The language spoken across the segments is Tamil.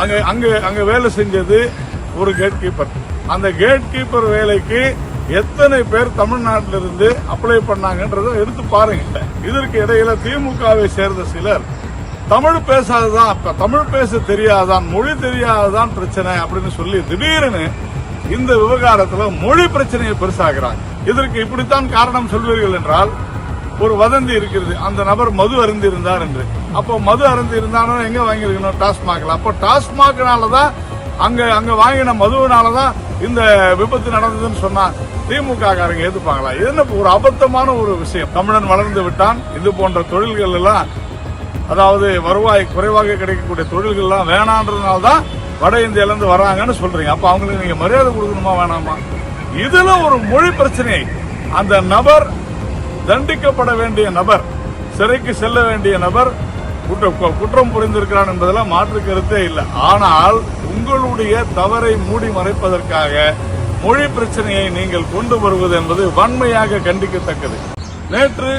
அங்கே அங்கே அங்கே வேலை செஞ்சது ஒரு கேட் கீப்பர் அந்த கேட் கீப்பர் வேலைக்கு எத்தனை பேர் தமிழ்நாட்டில இருந்து அப்ளை பண்ணாங்கன்றத எடுத்து பாருங்க. இதற்கு இடையில திமுகவை சேர்ந்த சிலர் தமிழ் பேசாததான் அப்ப தமிழ் பேச தெரியாதான் மொழி தெரியாததான் பிரச்சனை அப்படின்னு சொல்லி திடீர்னு இந்த விவகாரத்துல மொழி பிரச்சனையை பெருசாகிறாங்க இதற்கு இப்படித்தான் காரணம் சொல்வீர்கள் என்றால் ஒரு வதந்தி இருக்கிறது. அந்த நபர் மது அருந்தி இருந்தார் என்று. அப்போ மது அருந்தி இருந்தாலும் எங்க வாங்கியிருக்கணும்? டாஸ்மாக்ல. அப்போ டாஸ்மாக்னாலதான் அங்க அங்க வாங்கின மதுவினாலதான் இந்த விபத்து நடந்ததுன்னு சொன்னா திமுக காரங்க ஏத்துப்பாங்களா என்ன ஒரு அபத்தமான ஒரு விஷயம். தமிழன் வளர்ந்து விட்டான். இது போன்ற தொழில்கள் எல்லாம் அதாவது வருவாய் குறைவாக கிடைக்கக்கூடிய தொழில்கள் எல்லாம் வேணான்றதுனால தான் வட இந்தியால இருந்து வராங்கன்னு சொல்றீங்க. அப்ப அவங்களுக்கு நீங்க மரியாதை கொடுக்கணுமா வேணாமா? இதுல ஒரு மொழி பிரச்சனை. அந்த நபர் தண்டிக்கப்பட வேண்டிய நபர் சிறைக்கு செல்ல வேண்டிய நபர் குற்றம் புரிந்திருக்கிறான் என்பதெல்லாம் மாற்று கருத்தே இல்லை. ஆனால் உங்களுடைய தவறை மூடி மறைப்பதற்காக மொழி பிரச்சனையை நீங்கள் கொண்டு வருவது என்பது வன்மையாக கண்டிக்கத்தக்கது. நேற்று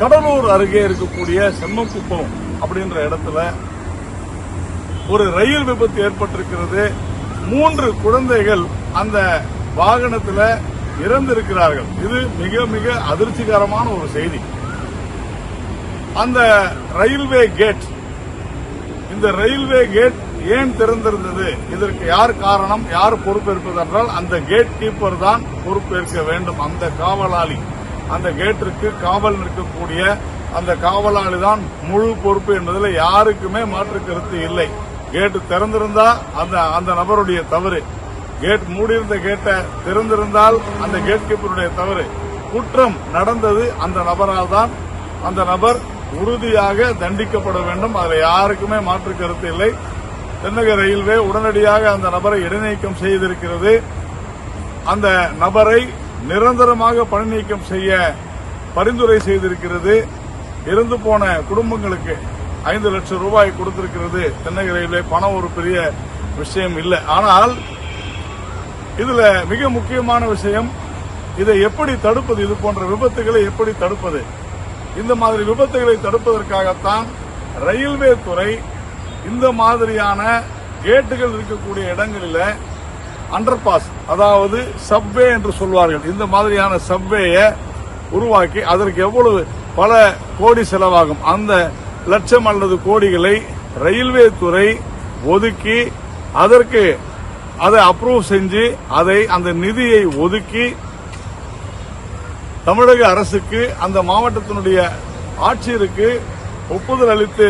கடலூர் அருகே இருக்கக்கூடிய செம்மக்குப்பம் அப்படின்ற இடத்துல ஒரு ரயில் விபத்து ஏற்பட்டிருக்கிறது. மூன்று குழந்தைகள் அந்த வாகனத்தில் இறந்திருக்கிறார்கள். இது மிக மிக அதிர்ச்சிகரமான ஒரு செய்தி. அந்த ரயில்வே கேட் இந்த ரயில்வே கேட் ஏன் திறந்திருந்தது? இதற்கு யார் காரணம்? யார் பொறுப்பேற்பது என்றால் அந்த கேட் கீப்பர் தான் பொறுப்பேற்க வேண்டும். அந்த காவலாளி. அந்த கேட்டிற்கு காவல் நிற்கக்கூடிய அந்த காவலாளி தான் முழு பொறுப்பு என்பதில் யாருக்குமே மாற்று கருத்து இல்லை. கேட்டு திறந்திருந்தா அந்த அந்த நபருடைய தவறு. கேட் மூடியிருந்த கேட்டை திறந்திருந்தால் அந்த கேட் கீப்பருடைய தவறு. குற்றம் நடந்தது அந்த நபரால் தான் அந்த நபர் உறுதியாக தண்டிக்கப்பட வேண்டும். அதில் யாருக்குமே மாற்று கருத்து இல்லை. தென்னக ரயில்வே உடனடியாக அந்த நபரை இடைநீக்கம் செய்திருக்கிறது. அந்த நபரை நிரந்தரமாக பணி நீக்கம் செய்ய பரிந்துரை செய்திருக்கிறது. இறந்து போன குடும்பங்களுக்கு ஐந்து லட்சம் ரூபாய் கொடுத்திருக்கிறது. தென்னக ரயில்வே பணம் ஒரு பெரிய விஷயம் இல்லை. ஆனால் இதுல மிக முக்கியமான விஷயம் இதை எப்படி தடுப்பது? இது போன்ற விபத்துகளை எப்படி தடுப்பது? இந்த மாதிரி விபத்துகளை தடுப்பதற்காகத்தான் ரயில்வே துறை இந்த மாதிரியான கேட்டுகள் இருக்கக்கூடிய இடங்களில் அண்டர் பாஸ் அதாவது சப்வே என்று சொல்வார்கள். இந்த மாதிரியான சப்வேயை உருவாக்கி அதற்கு எவ்வளவு பல கோடி செலவாகும். அந்த லட்சம் அல்லது கோடிகளை ரயில்வே துறை ஒதுக்கி அதற்கு அதை அப்ரூவ் செஞ்சு அதை அந்த நிதியை ஒதுக்கி தமிழக அரசுக்கு அந்த மாவட்டத்தினுடைய ஆட்சியருக்கு ஒப்புதல் அளித்து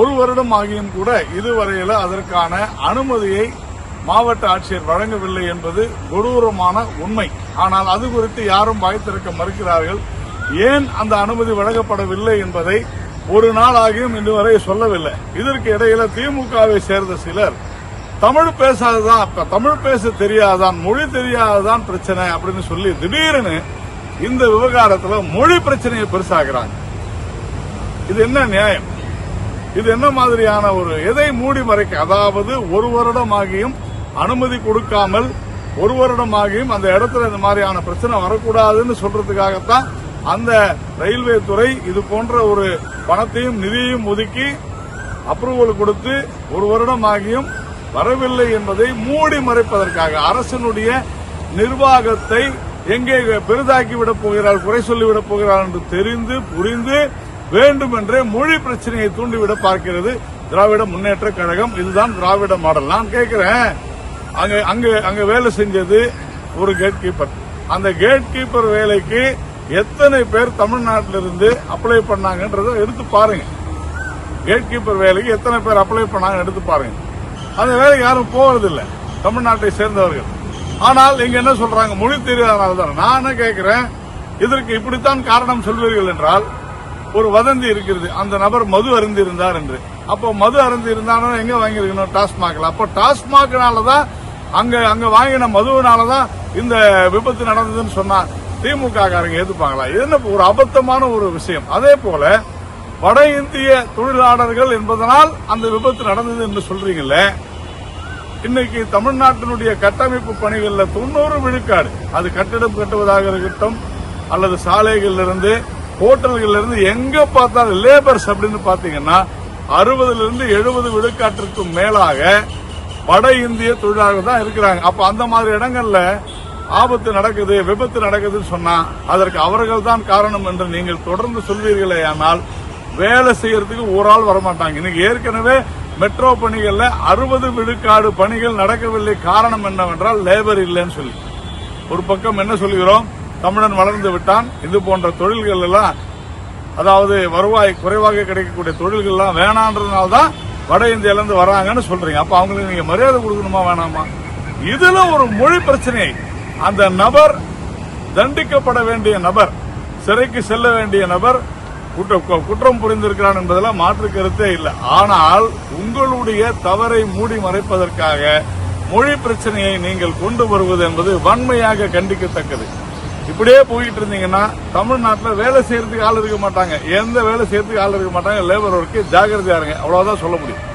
ஒரு வருடம் ஆகியும் கூட இதுவரையில அதற்கான அனுமதியை மாவட்ட ஆட்சியர் வழங்கவில்லை என்பது கொடூரமான உண்மை. ஆனால் அது குறித்து யாரும் வாய் திறக்க மறுக்கிறார்கள். ஏன் அந்த அனுமதி வழங்கப்படவில்லை என்பதை ஒரு நாளாகியும் இன்று வரை சொல்லவில்லை. இதற்கு இடையில திமுகவை சேர்ந்த சிலர் தமிழ் பேசாததான் அப்ப. தமிழ் பேச தெரியாதான் மொழி தெரியாததான் பிரச்சனை அப்படின்னு சொல்லி திடீர்னு இந்த விவகாரத்துல மொழி பிரச்சனையை பெருசாகிறாங்க இது என்ன நியாயம்? இது என்ன மாதிரியான ஒரு எதை மூடி மறைக்க அதாவது ஒரு வருடம் ஆகியும் அனுமதி கொடுக்காமல் ஒரு வருடம் ஆகியும் அந்த இடத்துல இந்த மாதிரியான பிரச்சனை வரக்கூடாதுன்னு சொல்றதுக்காகத்தான் அந்த ரயில்வே துறை இது போன்ற ஒரு பணத்தையும் நிதியையும் ஒதுக்கி அப்ரூவல் கொடுத்து ஒரு வருடம் ஆகியும் வரவில்லை என்பதை மூடி மறைப்பதற்காக அரசனுடைய நிர்வாகத்தை எங்கே பெரிதாக்கி விடப் போகிறார் குறை சொல்லிவிடப் போகிறார் என்று தெரிந்து புரிந்து வேண்டுமென்றே மொழி பிரச்சனையை தூண்டிவிட பார்க்கிறது. திராவிட முன்னேற்ற கழகம் இதுதான் திராவிட மாடல். நான் கேட்கிறேன் அங்க அங்க அங்க வேலை செஞ்சது ஒரு கேட் கீப்பர் அந்த கேட் கீப்பர் வேலைக்கு எத்தனை பேர் தமிழ்நாட்டிலிருந்து அப்ளை பண்ணாங்கன்றதை எடுத்து பாருங்க. கேட் கீப்பர் வேலைக்கு எத்தனை பேர் அப்ளை பண்ணாங்க எடுத்து பாருங்க. அந்த வேலைக்கு யாரும் போவதில்லை தமிழ்நாட்டை சேர்ந்தவர்கள். ஆனால் இங்க என்ன சொல்றாங்க? மொழி தெரியாதனால தான். நான் என்ன கேட்கிறேன் இதற்கு இப்படித்தான் காரணம் சொல்வீர்கள் என்றால் ஒரு வதந்தி இருக்கிறது. அந்த நபர் மது அருந்தி இருந்தார் என்று. அப்போ மது அருந்தி இருந்தாலும் எங்க வாங்கியிருக்கணும்? டாஸ்மாக்ல. அப்போ டாஸ்மாக்னால தான் அங்க அங்க வாங்கின மதுவினால தான் இந்த விபத்து நடந்ததுன்னு சொன்னா திமுக காரங்க ஏத்துப்பாங்களா என்ன ஒரு அபத்தமான ஒரு விஷயம். அதே போல வட இந்திய தொழிலாளர்கள் என்பதனால் அந்த விபத்து நடந்தது என்று சொல்றீங்களே இன்னைக்கு தமிழ்நாட்டினுடைய கட்டமைப்பு பணிகளில் தொண்ணூறு விழுக்காடு. அது கட்டிடம் கட்டுவதாக இருக்கட்டும் அல்லது சாலைகளிலிருந்து ஹோட்டல்களிலிருந்து எங்க பார்த்தாலும் லேபர்ஸ் அப்படின்னு பாத்தீங்கன்னா அறுபதுல இருந்து எழுபது விழுக்காட்டிற்கும் மேலாக வட இந்திய தொழிலாளர்கள் தான் இருக்கிறாங்க. அப்ப அந்த மாதிரி இடங்கள்ல ஆபத்து நடக்குது விபத்து நடக்குதுன்னு சொன்னா அதற்கு அவர்கள் தான் காரணம் என்று நீங்கள் தொடர்ந்து சொல்வீர்களே ஆனால் வேலை செய்யறதுக்கு ஒரு ஆள் வரமாட்டாங்க. இன்னைக்கு ஏற்கனவே மெட்ரோ பணிகளில் அறுபது விழுக்காடு பணிகள் நடக்கவில்லை. காரணம் என்னவென்றால் லேபர் இல்லைன்னு சொல்லி. ஒரு பக்கம் என்ன சொல்கிறோம்? தமிழன் வளர்ந்து விட்டான். இது போன்ற தொழில்கள் எல்லாம் அதாவது வருவாய் குறைவாக கிடைக்கக்கூடிய தொழில்கள்லாம் வேணான்றதுனால தான் வட இந்தியாவிலேருந்து வராங்கன்னு சொல்றீங்க. அப்போ அவங்களுக்கு நீங்கள் மரியாதை கொடுக்கணுமா வேணாமா? இதில் ஒரு மொழி பிரச்சனை. அந்த நபர் தண்டிக்கப்பட வேண்டிய நபர் சிறைக்கு செல்ல வேண்டிய நபர் குற்ற- குற்றம் புரிந்திருக்கிறான் என்பதெல்லாம் மாற்று கருத்தே இல்லை. ஆனால் உங்களுடைய தவறை மூடி மறைப்பதற்காக மொழி பிரச்சனையை நீங்கள் கொண்டு வருவது என்பது வன்மையாக கண்டிக்கத்தக்கது. இப்படியே போயிட்டு இருந்தீங்கன்னா தமிழ்நாட்டில் வேலை செய்யறதுக்கு ஆள் இருக்க மாட்டாங்க. எந்த வேலை செய்யறதுக்கு ஆள் இருக்க மாட்டாங்க? லேபர் ஒர்க்கு ஜாகிரதையா இருங்க. அவ்வளவுதான் சொல்ல முடியும்.